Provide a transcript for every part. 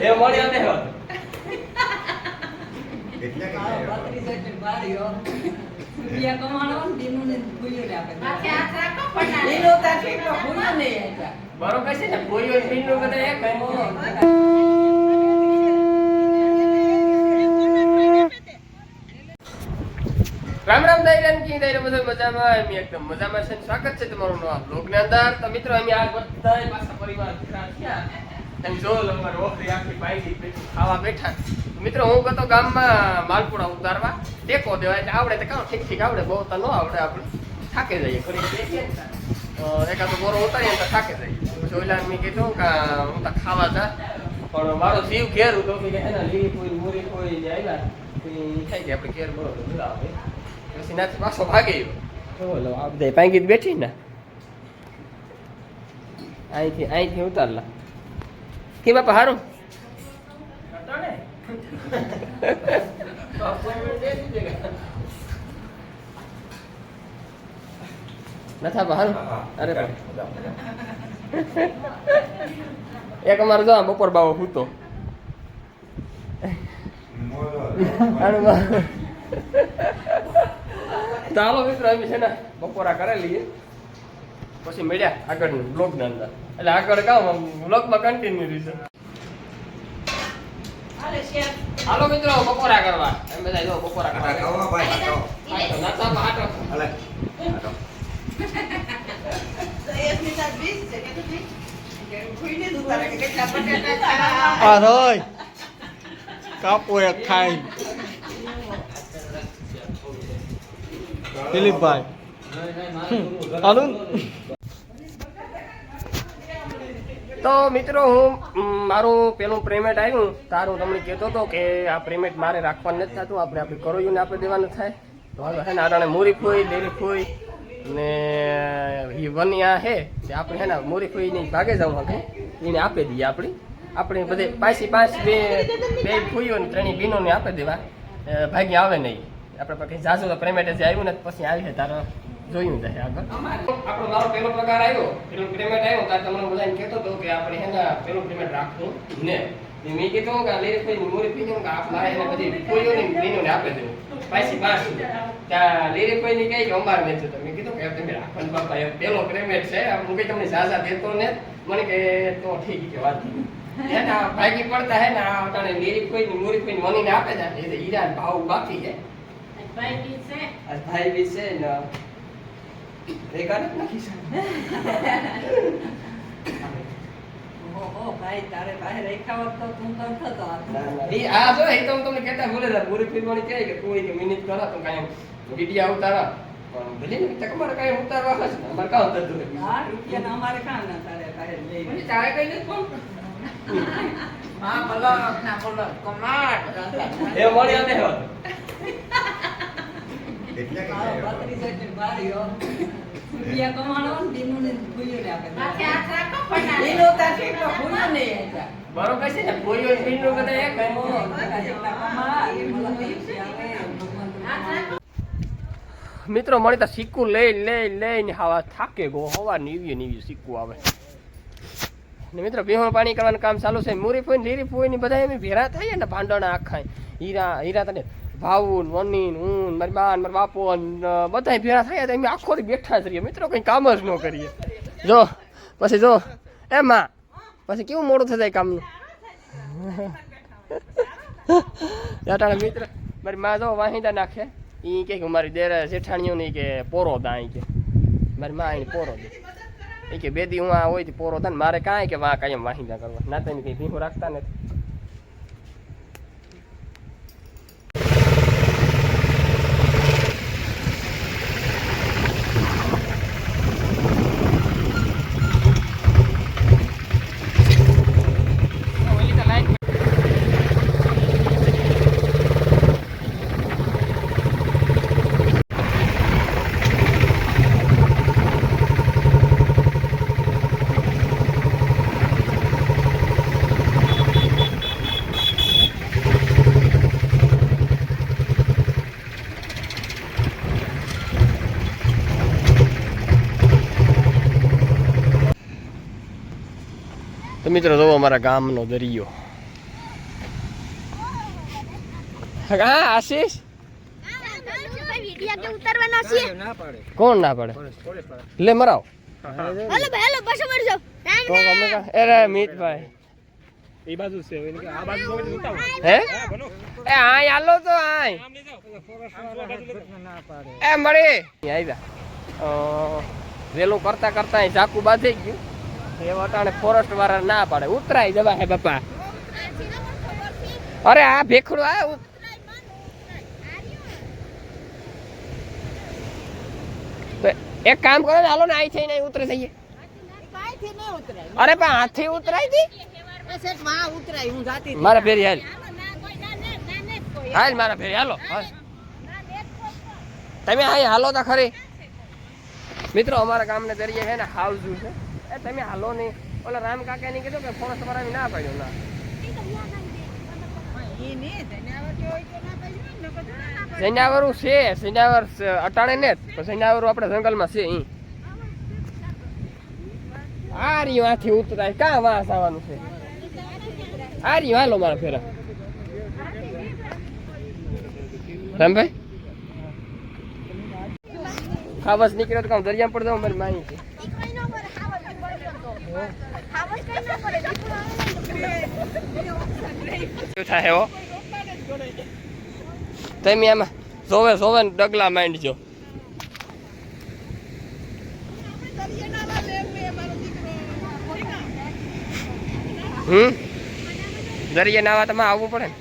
એ મળી અને. બરોબર છે ને બધા એક રામ રામ દાયરા કી દાયરા બધા મજામાં? અમે એકદમ મજામાં છે ને સ્વાગત છે તમારું નવા બ્લોગની અંદર. તો મિત્રો અમે આ બધા પાછા પરિવાર ભેગા થયા જો અમારે ઓખરી આખી ખાવા બેઠા. મિત્રો હું ગતો ગામમાં માલપુડા ઉતારવા ટેકો દેવા એટલે આવડે તો કાં ઠીક ઠીક આવડે બહુ તો ન આવડે આપણે. થાકી જઈએ. અ, એકાદો બોરો ઉતારીએ તો થાકી જઈએ. પછી મેં કીધું કે હું તો ખાવા જા. પણ મારો જીવ ઘેર હતો કે એના લીલી કોઈ મોરી કોઈ જે આવ્યા થાય આપણે ઘેર બરોબર બોલાવે પછી નાથી પાછો ભાગી ગયો. ઓલો આ બધા પાંગી બેઠી ને. અહીંથી અહીંથી ઉતારલા. કે બાપા, હારું? નથા બા હારું? અરે. એક અમારો જો બપોર બાવો હૂતો. હાલો મિત્રો અમે છે ને, બપોરા કરેલી પછી મળ્યા આગળનું બ્લોગની અંદર. એટલે આગળ કામ બ્લોગમાં કન્ટિન્યુ રહેશે હાલે શેર હાલો મિત્રો બપોરા કરવા. એમ બધા જો બપોરા કરવા. ખાવા ભાઈ ખાઓ. નાતા હાલે. હાલો. તો એકની સાથ વીસ છે કે તો કેટલા બટેટા ખાવા. અરોય કાપો એક ખાઈ દિલીપભાઈ હાલું તો મિત્રો, હું મારું પેલું પેમેન્ટ આવ્યું. તારું તમને કહેતો હતો કે આ પેમેન્ટ મારે રાખવાનું નથી થતું. આપણે આપણે કરોયુંને આપણે દેવાનું થાય. તો હાલો, હે ને, આરાણે મૂરી ફોઈ ડેરી ફોઈ ને એ વનિયા હે તે આપણે હે ને મૂરી ફોઈને ભાગે જવું હવે એને આપી દઈએ આપણી. આપણે બધે પાછી પાંચ બે બે ફોઈઓ ને ત્રણેય બીનોને આપી દેવા. ભાગી આવે નહીં. આપણે પછી જાજુ તો પેમેન્ટ જે આવ્યું ને પછી આવી છે તારો જોયું જાય આગળ. આપણો મારો પહેલો પ્રકાર આવ્યો પેલો પેમેન્ટ આવ્યો ત્યારે તમને બધાને કહેતો હતો કે આપણે હે ને પેલું પેમેન્ટ રાખવું ને ને મેં કીધું કે લેરી ફઈ મોરી પી કે આપ મારે એને બધી કોઈઓને ને આપી દેવું. પાછી પાંચ ત્યાં લેરી ફઈ ની કહે કે અમારે નથી તો મેં કીધું કે તમે રાખવાનું બાપા એ પેલો પેમેન્ટ છે. હું કઈ તમને ઝાઝા દેતો ને મને કે તો ઠીક કે વાત ને ભાગી પડતા હે ને આ અટાણે લેરી ફઈ ની મોરી ફઈ વનીને આપે છે. એ તો હીરા ભાવ બાકી છે. ભાઈ બી છે. ભાઈ બી છે ને રેખાને નાખી ઓહો, ભાઈ તારે પાસે રાખ્યા તો તું તો થતો આ જો એ તો હું તમને કહેતા ભૂલે જા પૂરી ફિલ્મની કહે કે તું એક મિનિટ કરો તો કાંઈ વીડિયો ઉતારા. પણ ભલે ને તમારે કાંઈ ઉતારવા હશે અમારે કાં ઉતારતું હા, અમારે ના તારે લઈ તારે કઈ નથી પણ? હા બોલો ના બોલો કમાડ એ મળી અને હોત. એટલે કે. રૂપિયા કમાણો ને દીનું ને ભૂલ્યું ને આપણે. પણ દીનું તાર કેટલો ભૂલ્યો હતા. બરોબર છે ને કોઈ હોય ફિલ્મનું બધા એક તો મિત્રો મળી તો સિક્કું લઈ લઈ લઈને હાવા થાકે ગો હવા નીવી નીવી સિક્કું આવે ને મિત્રો પીવાનું પાણી કરવાનું કામ ચાલુ છે મૂરી ફોઈ લીરી ફોઈ ની બધા એમ ભેરા થાય ને ભાંડણા આખા હીરા હીરા તને ભાવું વનીન હું મારી બા મારા બાપો બધા ભેળા થયા તો અમે આખો બેઠા જ રહીએ. મિત્રો કંઈ કામ જ ન કરીએ. જો, પછી જો એ માં પછી કેવું મોડું થઈ જાય કામનું? અટાણે મિત્ર, મારી માં જો વાહિંદા નાખે. એ કે મારી દેર જેઠાણીઓ ને કે પોરો દા અહીં કે. મારી માં અહીં પોરો દે. એ કે બે દી હું આ હોય પોરો થાય ને મારે કાંઈ કે વા કાંઈ વાહિંદા કરવા. ના તો કંઈ ભીહું રાખતા નથી. તો મિત્રો જોવો અમારા ગામનો દરિયો. હા આશીષ? કોણ ના પડે? લે મરાવ. હાલો ભાઈ હાલો પાછો વળજો તો અમે અરે મિતભાઈ. એ બાજુ છે આ બાજુ હે? એ આય હાલો તો આય એ મળી. આવ્યા. અ, કરતા કરતા અહીં ચાકુ બાંધી ગયું. અરે આ ભેખડું આ એક કામ કરો ને, હાલો ને, આઈ અહીં ઉતરી જઈએ. અરે પણ હાથી ઉતરાય હતી. મારા ફેરી હાલ. હાલ મારા ફેરી, હાલો. તમે અહીં હાલો તો ખરી. મિત્રો, અમારા ગામને દરિયે છે ને, હાવજું છે. તમે હાલો નહીં. ઓલા રામ કાકા ને કીધું કે ફોન તમારા ના પડ્યો ના. જનાવર છે સૈનાવર અટાણે ને જ, પણ આપણે જંગલમાં છે અહીં. આ આથી ઉતરાય. ક્યાં વાસ આવવાનું છે? આ હાલો મારા ફેરા. રામભાઈ? ખાવસ નીકળ્યો તો કામ દરિયામાં પડ દઉં મારી શું થાય હો તમે એમાં જોવે જોવે ડગલા માંડજો. હમ? દરિયા નાવા તમે આવવું પડે ને?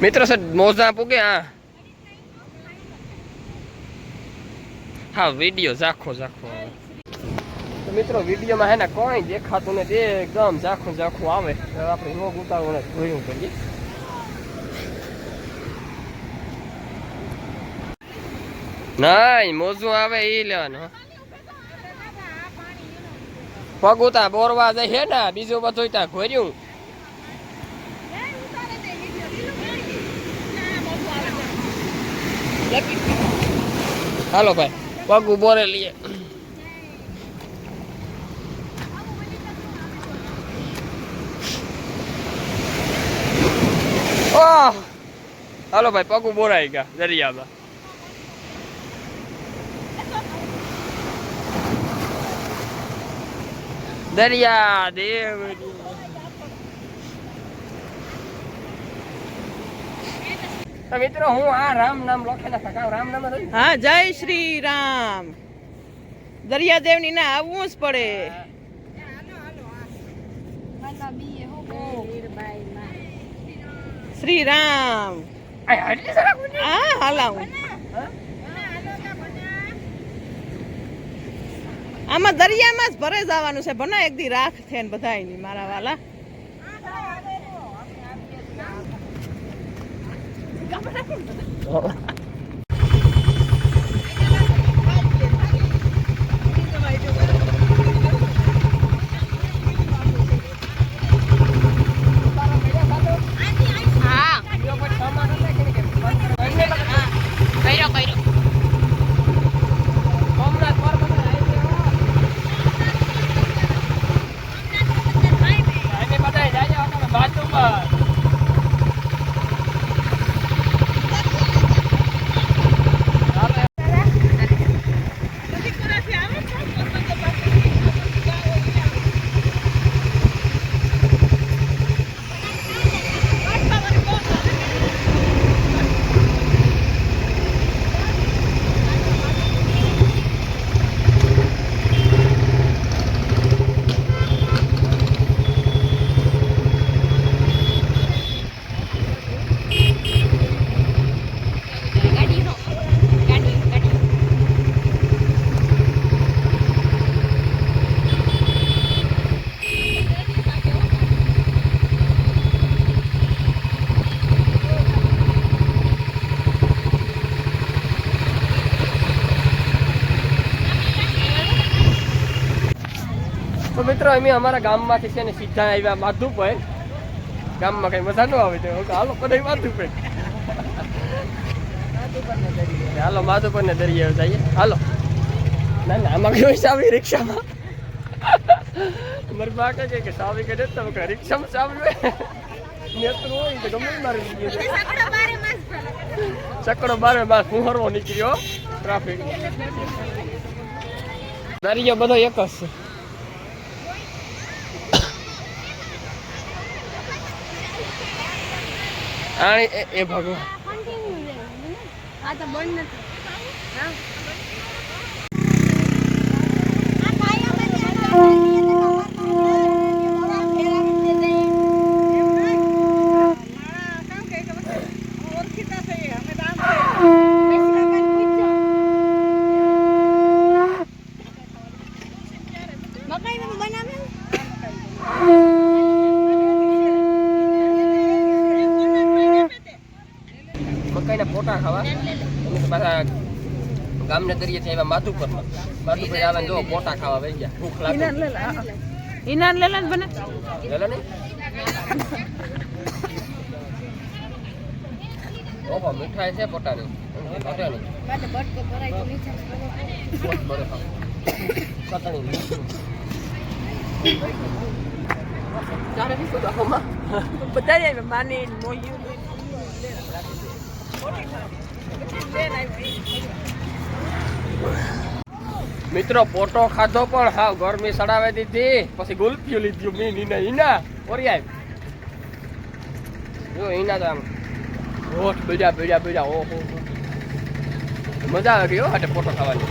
મિત્રો સર મોજા પૂગે હા હા વીડિયો ઝાખો ઝાખો. તો મિત્રો વિડીયોમાં હે ને કોઈ દેખાતું ને એકદમ ઝાખું ઝાખું આવે આપણે રોગ ઉતારવું ને જોયું કરીએ નહીં મોજું આવે એ લેવાનું. પગ ઉતા બોરવા જાય હે ને, બીજું બધું ત્યાં ઘોર્યું હાલો ભાઈ પગ બોરે લઈએ. ઓહ હાલો ભાઈ પગ બોરાઈ ગયા દરિયામાં. દરિયા દેવ મિત્રો હું આ રામ નામ લખે ના રામ નામ હા જય શ્રી રામ. દરિયાદેવની ના આવવું જ પડે. શ્રી રામ. હા હાલા હું? હાલાવું આમાં દરિયામાં જ ભરે જવાનું છે. ભના એક દી રાખ છે ને બધાયની મારા વાલા. Oh. મિત્રો અમે અમારા ગામમાંથી છે ને સીધા આવ્યા માધુભાઈ. ગામમાં કઈ મજા ન આવે તો હાલો બધા માથું પર હાલો માથું પર ને દરિયે જઈએ. હાલો. ના ના આમાં કયો ચાવી રિક્ષામાં. મારી બા કહે કે ચાવી કે નથી તમે કહો, રિક્ષામાં ચાવી નેત્ર હોય તો ગમે મારી છે. બારે માસ હું ચકડો ફુહરવો નીકળ્યો ટ્રાફિક. દરિયો બધો એક જ છે. એ- ભગવાન. આ તો બંધ નથી. આ કાયમ જ આ ઓળખીતા થઈએ અમે તો આમ મકાઈ બનાવે પોટા ખાવા. અને પાછા ગામના દરિયે થી આવ્યા માધુપર માધુપર આવે ને જો પોટા ખાવા વહી ગયા. ભૂખ લાગે. ઇનાન લેલા બને. લેલો ને ઓહો મીઠાઈ છે પોટાની ઘટે માની બાદ બટકો ભરાય તો નીચે પોત બરે ખાવ કટણી ચારે બી કોઈ આખોમાં બધા માની મોયું મિત્રો, પોટો ખાધો પણ હા ગરમી સડાવી દીધી. પછી ગુલફીઓ લીધી મી નીના ઈના, ઓરિયાય. જો, ઈના તો આમ ઓઠ બીજા બીજા બીજા ઓહો મજા આવે ગઈ હાટે પોટો ખાવાની.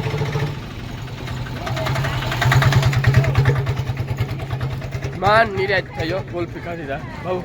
માન નિરાજ થયો ગુલફી ખાધી બહુ